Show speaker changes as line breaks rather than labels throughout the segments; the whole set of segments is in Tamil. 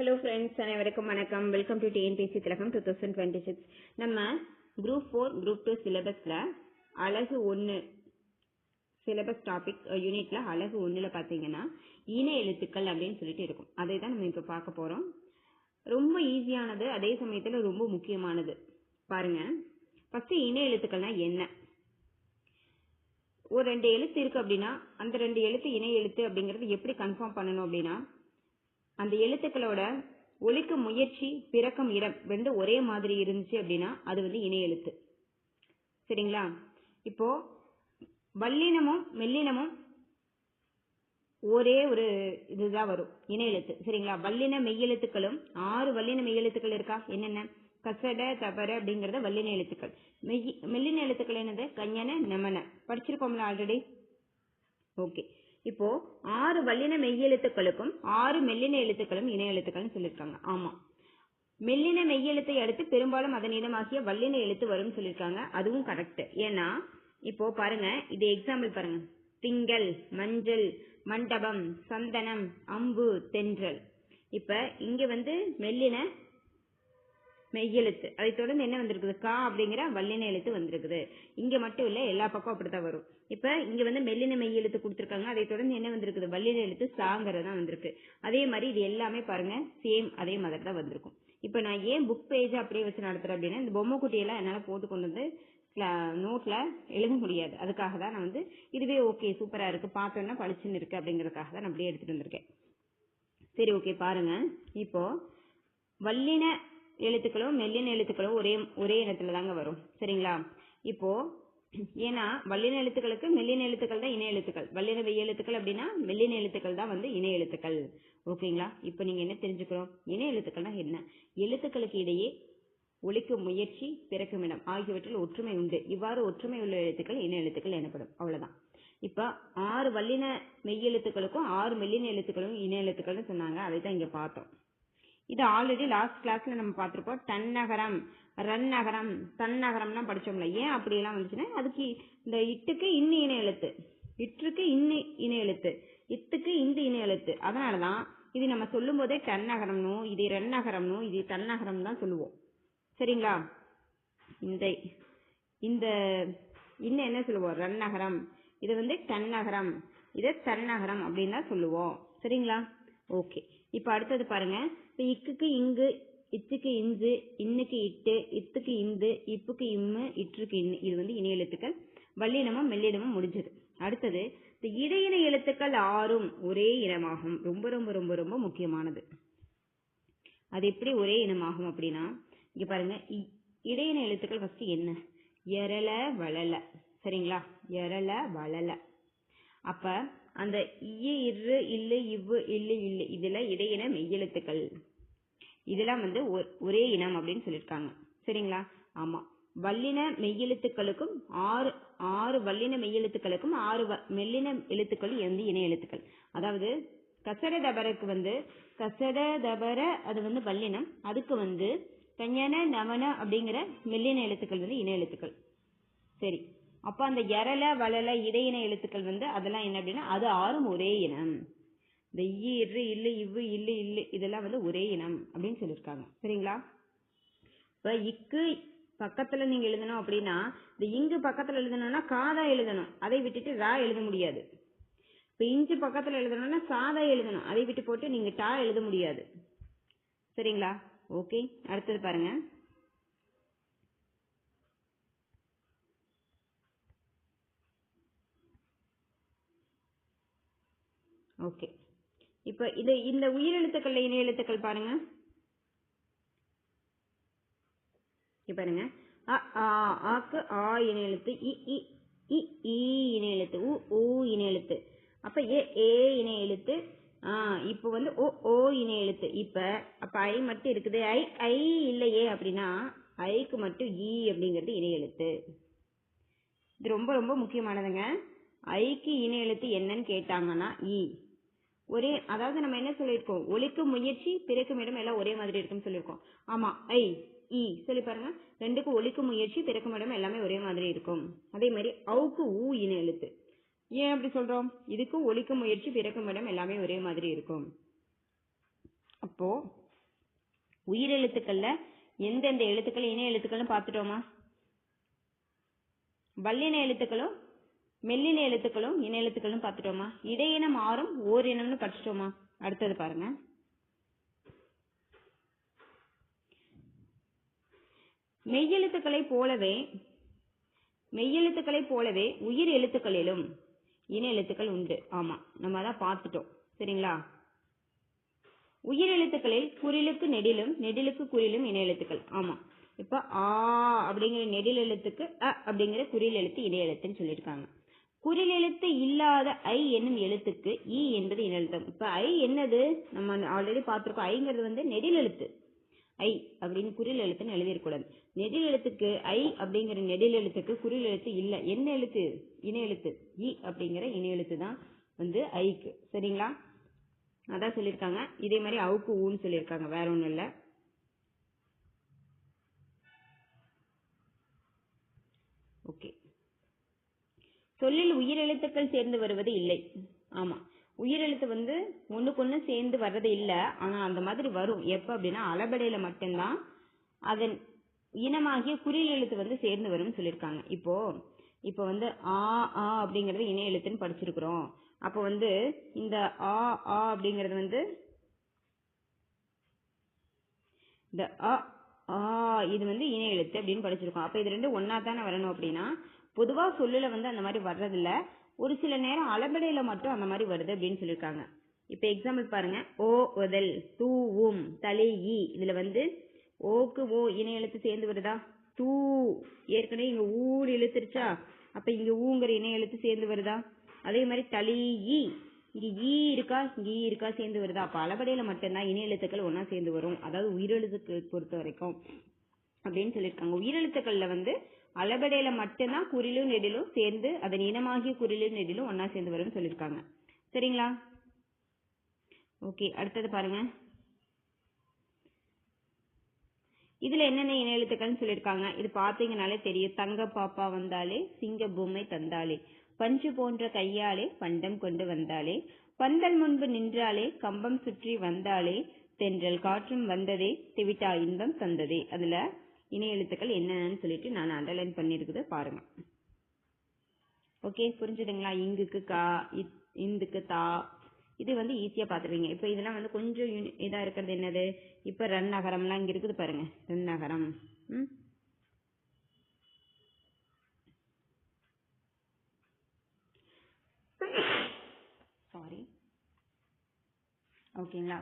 ஹலோ ஃப்ரெண்ட்ஸ் அனைவருக்கும் வணக்கம். Welcome to TNPSC Thilagam two thousand twenty six நம்ம குரூப் ஃபோர் குரூப் டூ சிலபஸில் அழகு ஒன்று சிலபஸ் டாபிக் யூனிட்ல அழகு ஒன்றில் பார்த்தீங்கன்னா இன எழுத்துக்கள் அப்படின்னு சொல்லிட்டு இருக்கும். அதை தான் நம்ம இப்போ பார்க்க போகிறோம் ரொம்ப ஈஸியானது அதே சமயத்தில் ரொம்ப முக்கியமானது. பாருங்க. ஃபர்ஸ்ட் இன எழுத்துக்கள்னா என்ன? ஒரு ரெண்டு எழுத்து இருக்கு அப்படின்னா அந்த ரெண்டு எழுத்து இணை எழுத்து அப்படிங்கறது எப்படி கன்ஃபார்ம் பண்ணணும் அப்படின்னா அந்த எழுத்துக்களோட ஒலிக்கும் முயற்சி பிறக்கும் இடம் வந்து ஒரே மாதிரி இருந்துச்சு அப்படின்னா அது வந்து இணை எழுத்து. சரிங்களா? இப்போ வல்லினமும் மெல்லினமும் ஒரே ஒரு இதுதான் வரும் இணை எழுத்து. சரிங்களா? வல்லின மெய்யெழுத்துக்களும் ஆறு வல்லின மெய்யெழுத்துக்கள் இருக்கா? என்னென்ன? கசட தபர அப்படிங்கறத வல்லின எழுத்துக்கள். மெய் மெல்லின எழுத்துக்கள் என்னது? கஞ்சன நமன. படிச்சிருக்கோம்ல ஆல்ரெடி ஓகே இப்போ ஆறு வல்லின மெய்யெழுத்துக்களுக்கும் ஆறு மெல்லின எழுத்துக்களும் இணை எழுத்துக்கள்னு சொல்லியிருக்காங்க ஆமா. மெல்லின மெய்யெழுத்தை அடுத்து பெரும்பாலும் அதன் இடமாகிய வல்லின எழுத்து வரும்னு சொல்லியிருக்காங்க அதுவும் கரெக்ட் ஏன்னா இப்போ பாருங்க இது எக்ஸாம்பிள் பாருங்க. திங்கள் மஞ்சள் மண்டபம் சந்தனம் அம்பு தென்றல். இப்ப இங்க வந்து மெல்லின மெய்யெழுத்து அதை தொடர்ந்து என்ன வந்திருக்குது? கா அப்படிங்கிற வல்லின எழுத்து வந்திருக்குது. இங்க மட்டும் இல்ல எல்லா பக்கம் அப்படித்தான் வரும். இப்ப இங்க வந்து மெல்லின மெய் எழுத்து கொடுத்துருக்காங்க. அதை தொடர்ந்து என்ன வந்திருக்குது? வல்லின எழுத்து சாங்கிறதா வந்திருக்கு. அதே மாதிரி இது எல்லாமே பாருங்க சேம் அதே மாதிரி தான் வந்திருக்கும். இப்ப நான் ஏன் புக் பேஜ் அப்படியே வச்சு நடத்துறேன் அப்படின்னா இந்த பொம்மை குட்டியெல்லாம் என்னால போட்டு கொண்டு வந்து நோட்ல எழுத முடியாது. அதுக்காக தான் நான் வந்து இதுவே ஓகே சூப்பரா இருக்கு. பார்த்தோன்னா பளிச்சுன்னு இருக்கு அப்படிங்கறதுக்காக தான் நான் அப்படியே எடுத்துட்டு வந்திருக்கேன். சரி ஓகே பாருங்க. இப்போ வல்லின எழுத்துக்களும் மெல்லின எழுத்துக்களும் ஒரே ஒரே இடத்துல தாங்க வரும். சரிங்களா? இப்போ ஏன்னா வல்லின எழுத்துக்களுக்கு மெல்லின எழுத்துக்கள் தான் இணை எழுத்துக்கள். வல்லின வெய்ய எழுத்துக்கள் அப்படின்னா மெல்லின எழுத்துக்கள் தான் வந்து இணை எழுத்துக்கள். ஓகேங்களா? இப்போ நீங்க என்ன தெரிஞ்சுக்கிறோம்? இணை எழுத்துக்கள்னா என்ன? எழுத்துக்களுக்கு இடையே ஒழிக்கும் முயற்சி பிறக்கும் இடம் ஆகியவற்றில் ஒற்றுமை உண்டு. இவ்வாறு ஒற்றுமை உள்ள எழுத்துக்கள் இணை எழுத்துக்கள் எனப்படும். அவ்வளவுதான். இப்ப ஆறு வல்லின மெய்யெழுத்துக்களுக்கும் ஆறு மெல்லின எழுத்துக்களும் இணை எழுத்துக்கள்னு சொன்னாங்க. அதை தான் இங்க பார்த்தோம். இது ஆல்ரெடி லாஸ்ட் கிளாஸில் நம்ம பார்த்துருப்போம். தன்னகரம் ரன்னகரம் தன்னகரம்லாம் படித்தோம்ல ஏன் அப்படியெல்லாம் வந்துச்சுன்னா அதுக்கு இந்த இட்டுக்கு இன்னி இணை எழுத்து இற்றுக்கு இன்னி இணை எழுத்து இத்துக்கு இந்த இணை எழுத்து. அதனாலதான் இது நம்ம சொல்லும் போதே டன்னகரம்னும் இது ரன்னகரம்னும் இது தன்னகரம் தான் சொல்லுவோம். சரிங்களா? இந்த இந்த இன்னும் என்ன சொல்லுவோம்? ரன்னகரம் இது வந்து தன்னகரம் இதை தன்னகரம் அப்படின்னு தான் சொல்லுவோம். சரிங்களா? ஓகே. இப்போ அடுத்தது பாருங்க. இப்போ இக்குக்கு இங்கு இத்துக்கு இஞ்சு இன்னுக்கு இட்டு இத்துக்கு இந்து இப்புக்கு இம்மு இற்றுக்கு இன்னு. இது வந்து இணை எழுத்துக்கள். வல்லினமும் மெல்லினமும் முடிஞ்சது. அடுத்தது இந்த இடையின எழுத்துக்கள் ஆறும் ஒரே இனமாகும். ரொம்ப ரொம்ப ரொம்ப ரொம்ப முக்கியமானது. அது எப்படி ஒரே இனமாகும் அப்படின்னா இங்க பாருங்க. இடையின எழுத்துக்கள் ஃபர்ஸ்ட் என்ன? எரல வளல சரிங்களா? எரல வளல அப்ப அந்த இ இரு இல்லு இவ்வு இல்லு இல்லு இதுல இடையின மெய்யெழுத்துக்கள். இதெல்லாம் வந்து ஒரே இனம் அப்படின்னு சொல்லியிருக்காங்க சரிங்களா? ஆமா. வல்லின மெய்யெழுத்துக்களுக்கும் ஆறு ஆறு வல்லின மெய்யெழுத்துக்களுக்கும் ஆறு மெல்லின எழுத்துக்கள் வந்து இணை எழுத்துக்கள். அதாவது கசட தபரக்கு வந்து கசட தபர அது வந்து வல்லினம். அதுக்கு வந்து கஞன நமன அப்படிங்கிற மெல்லின எழுத்துக்கள் வந்து இணை எழுத்துக்கள். சரி. அப்போ அந்த எரல வளல இடையின எழுத்துக்கள் வந்து அதெல்லாம் என்ன அப்படின்னா அது ஆறும் ஒரே இனம். இந்த ஈ இரு இல்லு இவ்வு இல்லு இல்லு இதெல்லாம் வந்து ஒரே இனம் அப்படின்னு சொல்லியிருக்காங்க. சரிங்களா? இப்போ இக்கு பக்கத்துல நீங்க எழுதணும் அப்படின்னா இந்த இங்கு பக்கத்துல எழுதணும்னா காதா எழுதணும். அதை விட்டுட்டு ரா எழுத முடியாது. இப்போ இஞ்சு பக்கத்துல எழுதணும்னா சாதா எழுதணும். அதை விட்டு போட்டு நீங்க டா எழுத முடியாது. சரிங்களா? ஓகே. அடுத்தது பாருங்க. ஓகே இப்போ இது இந்த உயிரெழுத்துக்கள் இணை எழுத்துக்கள் பாருங்க. பாருங்க. அ ஆ ஆக்கு ஆ இணை எழுத்து இ இ இ இணை எழுத்து உ ஊ இணை எழுத்து. அப்ப ஏ ஏ இணை எழுத்து ஆ இப்போ வந்து ஓ ஓ இணை எழுத்து. இப்ப அப்ப ஐ மட்டும் இருக்குது. ஐ ஐ இல்லையே அப்படின்னா ஐக்கு மட்டும் இ அப்படிங்கிறது இணை எழுத்து. இது ரொம்ப ரொம்ப முக்கியமானதுங்க. ஐக்கு இணை எழுத்து என்னன்னு கேட்டாங்கன்னா இ. ஒரே அதாவது நம்ம என்ன சொல்லியிருக்கோம்? ஒலிக்கும் முயற்சி பிறக்கும் இடம் எல்லாம் ஒரே மாதிரி இருக்குன்னு சொல்லியிருக்கோம். ஆமா ஐ இ சொல்லி பாருங்க. ரெண்டுக்கும் ஒலிக்கும் முயற்சி பிறக்கும் இடம் எல்லாமே ஒரே மாதிரி இருக்கும். அதே மாதிரி அவுக்கு ஊ இன எழுத்து. ஏன் அப்படி சொல்றோம்? இதுக்கும் ஒலிக்கும் முயற்சி பிறக்கும் இடம் எல்லாமே ஒரே மாதிரி இருக்கும். அப்போ உயிரெழுத்துக்கள்ல எந்தெந்த எழுத்துக்கள் இணை எழுத்துக்கள்னு பார்த்துட்டோமா? வல்லின எழுத்துக்களும் மெல்லின எழுத்துக்களும் இன எழுத்துக்களும் பார்த்துட்டோமா? இடையினம் ஆறும் ஓரினம்னு படிச்சிட்டோமா? அடுத்தது பாருங்க. மெய்யெழுத்துக்களைப் போலவே மெய்யெழுத்துக்களைப் போலவே உயிர் எழுத்துக்களிலும் இன எழுத்துக்கள் உண்டு. ஆமா நம்ம அதான் பார்த்துட்டோம். சரிங்களா? உயிர் எழுத்துக்களில் குரிலுக்கு நெடிலும் நெடிலுக்கு குறிலும் இன எழுத்துக்கள். ஆமா. இப்ப ஆ அப்படிங்கிற நெடில் எழுத்துக்கு அ அப்படிங்கிற குறில் எழுத்து இணை எழுத்துன்னு சொல்லியிருக்காங்க. குறிலெழுத்து இல்லாத ஐ என்னும் எழுத்துக்கு இ என்பது இன எழுத்தம் ஐ என்னது? நம்ம ஆல்ரெடி பார்த்துருக்கோம். ஐங்கிறது வந்து நெடில் எழுத்து. ஐ அப்படின்னு குறில் எழுத்துன்னு எழுதியிருக்கூடாது நெடில் எழுத்துக்கு ஐ அப்படிங்கிற நெடில் எழுத்துக்கு குறில் எழுத்து இல்லை. என்ன எழுத்து? இணை எழுத்து. இ அப்படிங்கிற இணை எழுத்து தான் வந்து ஐக்கு சரிங்களா? அதான் சொல்லியிருக்காங்க. இதே மாதிரி அவுக்கு ஊன்னு சொல்லியிருக்காங்க. வேற ஒன்றும் இல்லை. ஓகே சொல்லில் உயிரெழுத்துக்கள் சேர்ந்து வருவது இல்லை. ஆமா. உயிரெழுத்து வந்து ஒண்ணுக்கு ஒண்ணு சேர்ந்து வர்றது இல்ல. ஆனா அந்த மாதிரி வரும். எப்ப அப்படின்னா அளபடையில மட்டும்தான் அதன் இனமாகிய குறில் எழுத்து வந்து சேர்ந்து வரும்னு சொல்லியிருக்காங்க. இப்போ இப்போ வந்து ஆ ஆ அப்படிங்கறது இணை எழுத்துன்னு படிச்சிருக்கிறோம். அப்போ வந்து இந்த ஆ ஆ அப்படிங்கறது வந்து இந்த அ ஆ இது வந்து இணைய எழுத்து அப்படின்னு படிச்சிருக்கோம். அப்ப இது ரெண்டு ஒன்னா தானே வரணும் அப்படின்னா பொதுவாக சொல்லில் வந்து அந்த மாதிரி வர்றதில்ல. ஒரு சில நேரம் அளபடையில் மட்டும் அந்த மாதிரி வருது அப்படின்னு சொல்லியிருக்காங்க இப்போ எக்ஸாம்பிள் பாருங்க. ஓ உதல் தூவும் தலை ஈ. இதில் வந்து ஓக்கு ஓ இணை எழுத்து சேர்ந்து வருதா? தூ. ஏற்கனவே இங்கே ஊன்னு இழுத்துருச்சா? அப்போ இங்கே ஊங்கிற இணை எழுத்து சேர்ந்து வருதா? அதே மாதிரி தலி ஈ. இங்கே ஈ இருக்கா? இங்கே ஈ இருக்கா? சேர்ந்து வருதா? அப்போ அளபடையில் மட்டும்தான் இணை எழுத்துக்கள் ஒன்றா சேர்ந்து வரும். அதாவது உயிரெழுத்துக்கு பொறுத்த வரைக்கும் அப்படின்னு சொல்லியிருக்காங்க உயிரெழுத்துக்களில் வந்து அளபடையில மட்டும்தான் குறிலும் நெடிலும் சேர்ந்து அதன் இனமாகிய குறிலும் நெடிலும் ஒன்னா சேர்ந்து வரும்னு சொல்லியிருக்காங்க. சரிங்களா? ஓகே அடுத்தது பாருங்க. இதுல என்னென்ன இன எழுத்துக்கள்னு சொல்லியிருக்காங்க? இது பாத்தீங்கனாலே தெரியும். தங்க பாப்பா வந்தாலே சிங்க பூமை தந்தாலே. பஞ்சு போன்ற கையாலே பண்டம் கொண்டு வந்தாலே. பந்தல் முன்பு நின்றாலே கம்பம் சுற்றி வந்தாலே. தென்றல் காற்றும் வந்ததே திவிட்டா இன்பம் தந்ததே. அதுல இணை எழுத்துக்கள் என்னென்னு சொல்லிட்டு நான் அண்டர்லைன் பண்ணியிருக்குது பாருங்க. ஓகே புரிஞ்சுதுங்களா? இங்குக்கு கா இந்துக்கு தா. இது வந்து ஈஸியா பாத்துருவீங்க. இப்ப இதெல்லாம் வந்து கொஞ்சம் இதாக இதா இருக்கிறது என்னது? இப்ப ரன் நகரம்லாம் இங்க இருக்குது பாருங்க. ரன் நகரம். ம்? சாரி ஓகேங்களா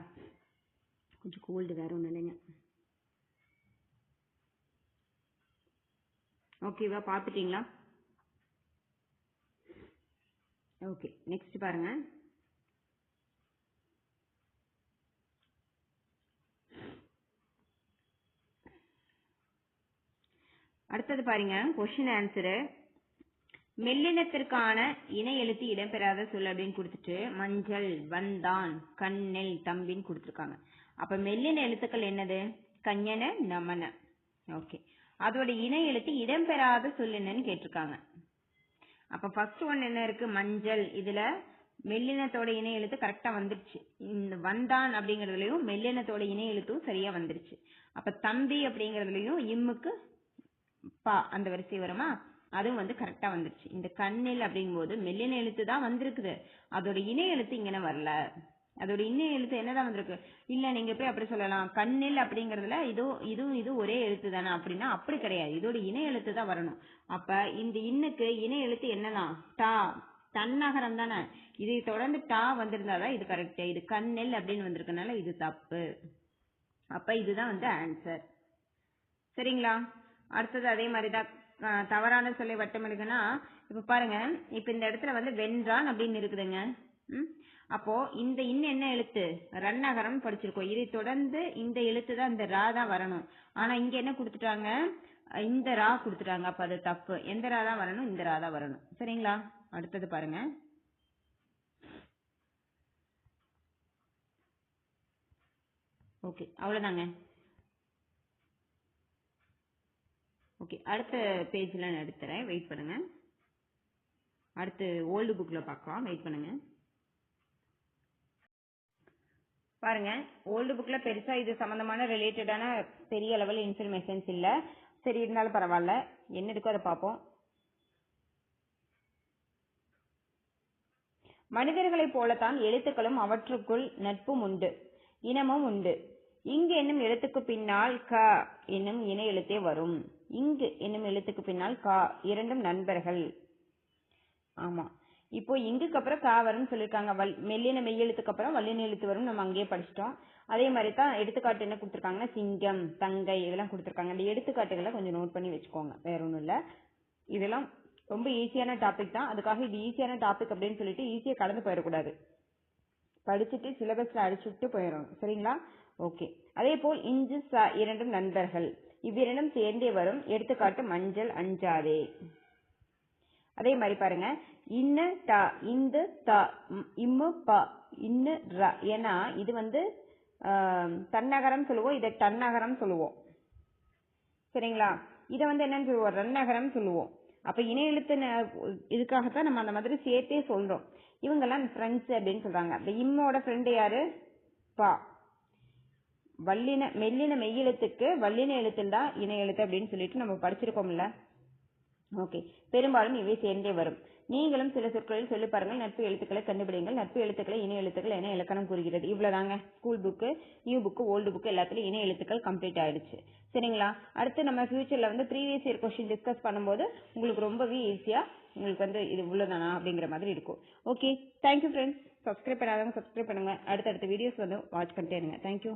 கொஞ்சம் கோல்டு வேற ஒன்றும் இல்லைங்க. ஓகேவா பார்த்துட்டீங்களா ஓகே நெக்ஸ்ட் பாருங்க. அடுத்தது பாருங்க கொஸ்டின் ஆன்சரு மெல்லினத்திற்கான இணை எழுத்து இடம்பெறாத சொல் அப்படின்னு கொடுத்துட்டு மஞ்சள் வந்தான் கண்ணெல் தம்பின்னு கொடுத்துருக்காங்க. அப்ப மெல்லின எழுத்துக்கள் என்னது? கஞ்சன நமன. ஓகே அதோட இணை எழுத்து இடம்பெறாத சொல் என்னன்னு கேட்டிருக்காங்க. அப்ப ஃபர்ஸ்ட் ஒன் என்ன இருக்கு? மஞ்சள். இதுல மெல்லினத்தோட இணை எழுத்து கரெக்டா வந்துருச்சு. இந்த வந்தான் அப்படிங்கறதுலயும் மெல்லினத்தோட இணை எழுத்தும் சரியா வந்துருச்சு. அப்ப தம்பி அப்படிங்கறதுலயும் இம்முக்கு பா அந்த வரிசை வருமா? அதுவும் வந்து கரெக்டா வந்துருச்சு. இந்த கண்ணில் அப்படிங்கும்போது மெல்லின எழுத்து தான் வந்திருக்குது. அதோட இணை எழுத்து இங்கன வரல? அதோட இன்னும் எழுத்து என்னதான் வந்திருக்கு? இல்ல நீங்க போய் அப்படி சொல்லலாம். கண்ணில் அப்படிங்கறதுல இதோ இதுவும் இது ஒரே எழுத்து தானே? அப்படின்னா அப்படி கிடையாது. இதோட இணை எழுத்து தான் வரணும். அப்ப இந்த இன்னுக்கு இணை எழுத்து என்னதான் டா. தன்னகரம் தானே. இதை தொடர்ந்து டா வந்திருந்தாதான் இது கரெக்ட் இது கண்ணெல் அப்படின்னு வந்திருக்கனால இது தப்பு. அப்ப இதுதான் வந்து ஆன்சர் சரிங்களா? அடுத்தது அதே மாதிரிதான் அஹ், தவறான சொல்லை எடுக்குன்னா இப்ப பாருங்க இப்ப இந்த இடத்துல வந்து வென்றான் அப்படின்னு இருக்குதுங்க. அப்போ இந்த இன்னும் என்ன எழுத்து? ரன்னகரம் படிச்சிருக்கோம். இதை தொடர்ந்து இந்த எழுத்து தான் இந்த ரா தான் வரணும். ஆனா இங்க என்ன கொடுத்துட்டாங்க? இந்த ரா கொடுத்துட்டாங்க. அப்ப அது தப்பு. எந்த ரா தான் வரணும்? இந்த ரா தான் வரணும். சரிங்களா? அடுத்தது பாருங்க. ஓகே. அவ்வளவுதாங்க. ஓகே. அடுத்த பேஜ்ல நான் எடுத்துறேன். வெயிட் பண்ணுங்க. அடுத்து ஓல்டு புக்ல பார்க்கலாம். வெயிட் பண்ணுங்க. பாருங்க ஓல்டு புக்ல பெருசா இது சம்பந்தமான ரிலேட்டடான பெரிய லெவல் இன்ஃபர்மேஷன்ஸ் இல்ல. சரி இருந்தாலும் பரவாயில்ல. என்ன இருக்கோ அதை பார்ப்போம். மனிதர்களைப் போலத்தான் எழுத்துக்களும் அவற்றுக்குள் நட்பும் உண்டு இனமும் உண்டு. இங்கு என்னும் எழுத்துக்கு பின்னால் க என்னும் இன எழுத்தே வரும். இங்கு என்னும் எழுத்துக்கு பின்னால் கா இரண்டும் நண்பர்கள். ஆமா. இப்போ இங்குக்கு அப்புறம் கா வரும்னு சொல்லியிருக்காங்க வல் மெல்லின மெய்யெழுத்துக்கு அப்புறம் வல்லின எழுத்து வரும் நம்ம அங்கேயே படிச்சிட்டோம். அதே மாதிரி தான் எடுத்துக்காட்டு என்ன கொடுத்துருக்காங்கன்னா சிங்கம் தங்கை இதெல்லாம் கொடுத்துருக்காங்க. இந்த எடுத்துக்காட்டுகளை கொஞ்சம் நோட் பண்ணி வச்சுக்கோங்க. வேற ஒன்றும் இல்லை. இதெல்லாம் ரொம்ப ஈஸியான டாபிக் தான். அதுக்காக இது ஈஸியான டாபிக் அப்படின்னு சொல்லிட்டு ஈஸியாக கடந்து போயிடக்கூடாது. படிச்சுட்டு சிலபஸில் அடிச்சுட்டு போயிடணும். சரிங்களா? ஓகே அதே போல் இஞ்சு ச இரண்டும் நண்பர்கள். இவ்விரண்டும் சேர்ந்தே வரும். எடுத்துக்காட்டு மஞ்சள் அஞ்சாதே. அதே மாதிரி பாருங்க. இன்ன ட இந்த த ம், இம்மு ப இன்னு ர. ஏன்னா இது வந்து தன்னகரம் சொல்லுவோம். இதை தன்னகரம் சொல்லுவோம். சரிங்களா? இதை வந்து என்னன்னு சொல்லுவோம்? ரன்னகரம் சொல்லுவோம். அப்ப இணை எழுத்து இதுக்காகத்தான் நம்ம அந்த மாதிரி சேர்த்தே சொல்றோம். இவங்கெல்லாம் ஃப்ரெண்ட்ஸ் அப்படின்னு சொல்றாங்க. இந்த இம்மோட ஃப்ரெண்டு யாரு? பா. வல்லின மெல்லின மெய்யெழுத்துக்கு வல்லின எழுத்தில் தான் இணை எழுத்து அப்படின்னு சொல்லிட்டு நம்ம படிச்சிருக்கோம்ல. ஓகே பெரும்பாலும் இவை சேர்ந்தே வரும். நீங்களும் சில சொற்களில் சொல்லி பாருங்கள் நட்பு எழுத்துக்களை கண்டுபிடிங்கள் நட்பு எழுத்துக்களை இணை எழுத்துக்கள் என இலக்கணம் கூறுகிறது. இவ்வளவுதாங்க. School book new book old book எல்லாத்துலயும் இணை எழுத்துக்கள் கம்ப்ளீட் ஆயிடுச்சு. சரிங்களா? அடுத்து நம்ம ஃபியூச்சர்ல வந்து ப்ரீவியஸ் இயர் கொஸ்டின் டிஸ்கஸ் பண்ணும்போது உங்களுக்கு ரொம்பவே ஈஸியா உங்களுக்கு வந்து இது இவ்வளவுதானா அப்படிங்கிற மாதிரி இருக்கும். Okay thank you friends subscribe பண்ணாதவங்க சப்ஸ்கிரைப் பண்ணுங்க. அடுத்தடுத்த வீடியோஸ் வந்து வாட்ச் பண்ணிட்டே இருங்க. தேங்க்யூ